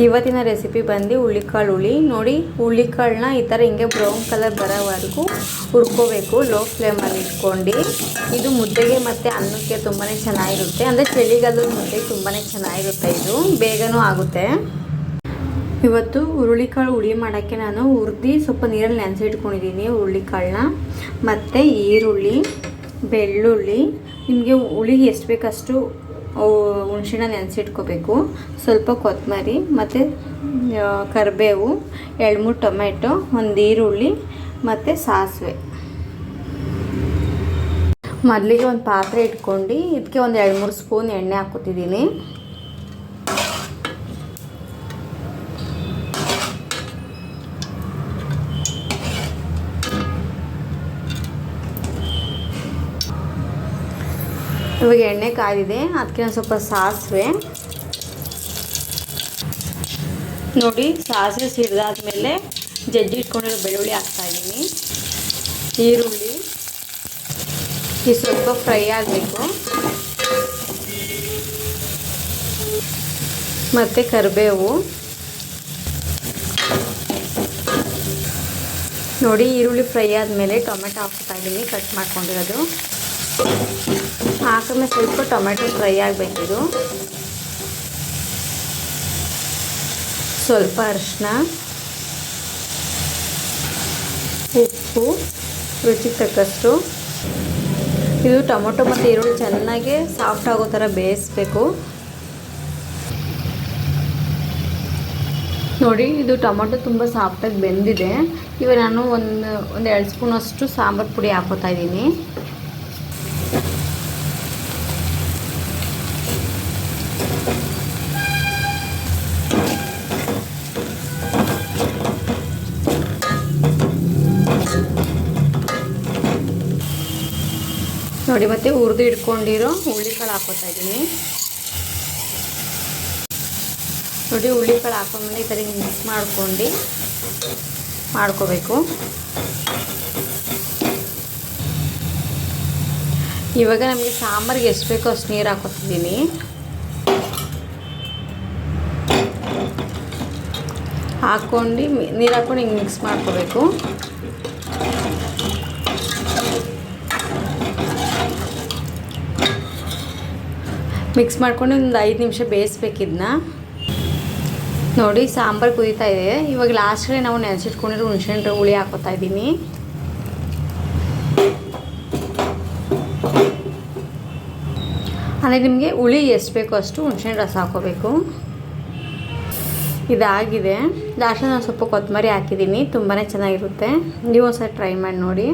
ಇವತ್ತಿನ ರೆಸಿಪಿ ಬಂದು ಹುಳ್ಳಿಕಾಳು ಹುಳಿ. ನೋಡಿ, ಹುಳ್ಳಿಕಾಳನ್ನ ಈ ಥರ ಹಿಂಗೆ ಬ್ರೌನ್ ಕಲರ್ ಬರೋವರೆಗೂ ಹುರ್ಕೋಬೇಕು ಲೋ ಫ್ಲೇಮಲ್ಲಿ ಇಟ್ಕೊಂಡು. ಇದು ಮುದ್ದೆಗೆ ಮತ್ತು ಅನ್ನಕ್ಕೆ ತುಂಬಾ ಚೆನ್ನಾಗಿರುತ್ತೆ. ಅಂದರೆ ಚಳಿಗಾಲದ ಮುದ್ದೆ ತುಂಬಾ ಚೆನ್ನಾಗಿರುತ್ತೆ ಇದು. ಬೇಗನೂ ಆಗುತ್ತೆ. ಇವತ್ತು ಹುರುಳಿಕಾಳು ಹುಳಿ ಮಾಡೋಕ್ಕೆ ನಾನು ಹುರಿದು ಸ್ವಲ್ಪ ನೀರಲ್ಲಿ ನೆನೆಸಿ ಇಟ್ಕೊಂಡಿದ್ದೀನಿ ಹುರುಳಿಕಾಳನ್ನ ಮತ್ತು ಈರುಳ್ಳಿ, ಬೆಳ್ಳುಳ್ಳಿ. ನಿಮಗೆ ಹುಳಿ ಎಷ್ಟು ಬೇಕಷ್ಟು ಹುಣಸೆನ ನೆನೆಸಿಟ್ಕೋಬೇಕು. ಸ್ವಲ್ಪ ಕೊತ್ತಂಬರಿ ಮತ್ತು ಕರಿಬೇವು ಎರಡು ಮೂರು ಟೊಮೆಟೊ ಒಂದು ಈರುಳ್ಳಿ ಮತ್ತು ಸಾಸಿವೆ. ಮೊದಲಿಗೆ ಒಂದು ಪಾತ್ರೆ ಇಟ್ಕೊಂಡು ಇದಕ್ಕೆ ಒಂದು ಎರಡು ಮೂರು ಸ್ಪೂನ್ ಎಣ್ಣೆ ಹಾಕೋತಿದ್ದೀನಿ ಇವಾಗ ಎಣ್ಣೆ ಕಾದಿದೆ ಅದಕ್ಕೆ ಒಂದು ಸ್ವಲ್ಪ ಸಾಸಿವೆ. ನೋಡಿ, ಸಾಸಿವೆ ಸಿಡ್ದಾದ್ಮೇಲೆ ಜಜ್ಜಿ ಇಟ್ಕೊಂಡಿರೋ ಬೆಳ್ಳುಳ್ಳಿ ಹಾಕ್ತಾ ಇದ್ದೀನಿ ಈರುಳ್ಳಿ. ಈ ಸ್ವಲ್ಪ ಫ್ರೈ ಆಗಬೇಕು. ಮತ್ತು ಕರಿಬೇವು. ನೋಡಿ, ಈರುಳ್ಳಿ ಫ್ರೈ ಆದಮೇಲೆ ಟೊಮೆಟೊ ಹಾಕ್ತಾ ಇದ್ದೀನಿ ಕಟ್ ಮಾಡ್ಕೊಂಡಿರೋದು. ಹಾಕಿದ್ಮೇಲೆ ಸ್ವಲ್ಪ ಟೊಮೆಟೊ ಫ್ರೈ ಆಗಬೇಕಿದು. ಸ್ವಲ್ಪ ಅರಿಶಿನ ಉಪ್ಪು, ರುಚಿ ತಕ್ಕಷ್ಟು. ಇದು ಟೊಮೊಟೊ ಮತ್ತು ಈರುಳ್ಳಿ ಚೆನ್ನಾಗಿ ಸಾಫ್ಟ್ ಆಗೋ ಥರ ಬೇಯಿಸ್ಬೇಕು. ನೋಡಿ, ಇದು ಟೊಮೊಟೊ ತುಂಬ ಸಾಫ್ಟಾಗಿ ಬೆಂದಿದೆ. ಇವಾಗ ನಾನು ಒಂದು ಒಂದು ಎರಡು ಸ್ಪೂನಷ್ಟು ಸಾಂಬಾರು ಪುಡಿ ಹಾಕೋತಾ ಇದ್ದೀನಿ. ನೋಡಿ, ಮತ್ತೆ ಹುರಿದು ಇಟ್ಕೊಂಡಿರೋ ಹುಳ್ಳಿಕಾಳು ಹಾಕೋತಾ ಇದ್ದೀನಿ. ನೋಡಿ ಹುಳ್ಳಿಕಾಳು ಹಾಕೊಂಡ್ಮೇಲೆ ಈ ಥರ ಮಿಕ್ಸ್ ಮಾಡ್ಕೊಂಡು ಮಾಡ್ಕೋಬೇಕು. ಇವಾಗ ನಮಗೆ ಸಾಂಬಾರಿಗೆ ಎಷ್ಟು ಬೇಕೋ ಅಷ್ಟು ನೀರು ಹಾಕೋತಿದ್ದೀನಿ. ಹಾಕ್ಕೊಂಡು ನೀರು ಹಾಕ್ಕೊಂಡು ಹಿಂಗೆ ಮಿಕ್ಸ್ ಮಾಡ್ಕೋಬೇಕು. ಮಿಕ್ಸ್ ಮಾಡ್ಕೊಂಡು ಒಂದು ಐದು ನಿಮಿಷ ಬೇಯಿಸ್ಬೇಕಿದ್ನ ನೋಡಿ ಸಾಂಬಾರು ಕುದೀತಾ ಇದೆ. ಇವಾಗ ಲಾಸ್ಟಲ್ಲಿ ನಾವು ನೆನೆಸಿಟ್ಕೊಂಡಿರೋ ಹುಣ್ಸೆಹಣ್ಣು ಹುಳಿ ಹಾಕೋತಾ ಇದ್ದೀನಿ. ಅಂದರೆ ನಿಮಗೆ ಹುಳಿ ಎಷ್ಟು ಬೇಕೋ ಅಷ್ಟು ಹುಣ್ಸೆಹಣ್ಣು ರಸ ಹಾಕೋಬೇಕು. ಇದಾಗಿದೆ. ಲಾಸ್ಟಲ್ಲಿ ನಾನು ಸ್ವಲ್ಪ ಕೊತ್ತಂಬರಿ ಹಾಕಿದ್ದೀನಿ. ತುಂಬಾ ಚೆನ್ನಾಗಿರುತ್ತೆ. ನೀವು ಒಂದ್ಸಲ ಟ್ರೈ ಮಾಡಿ ನೋಡಿ.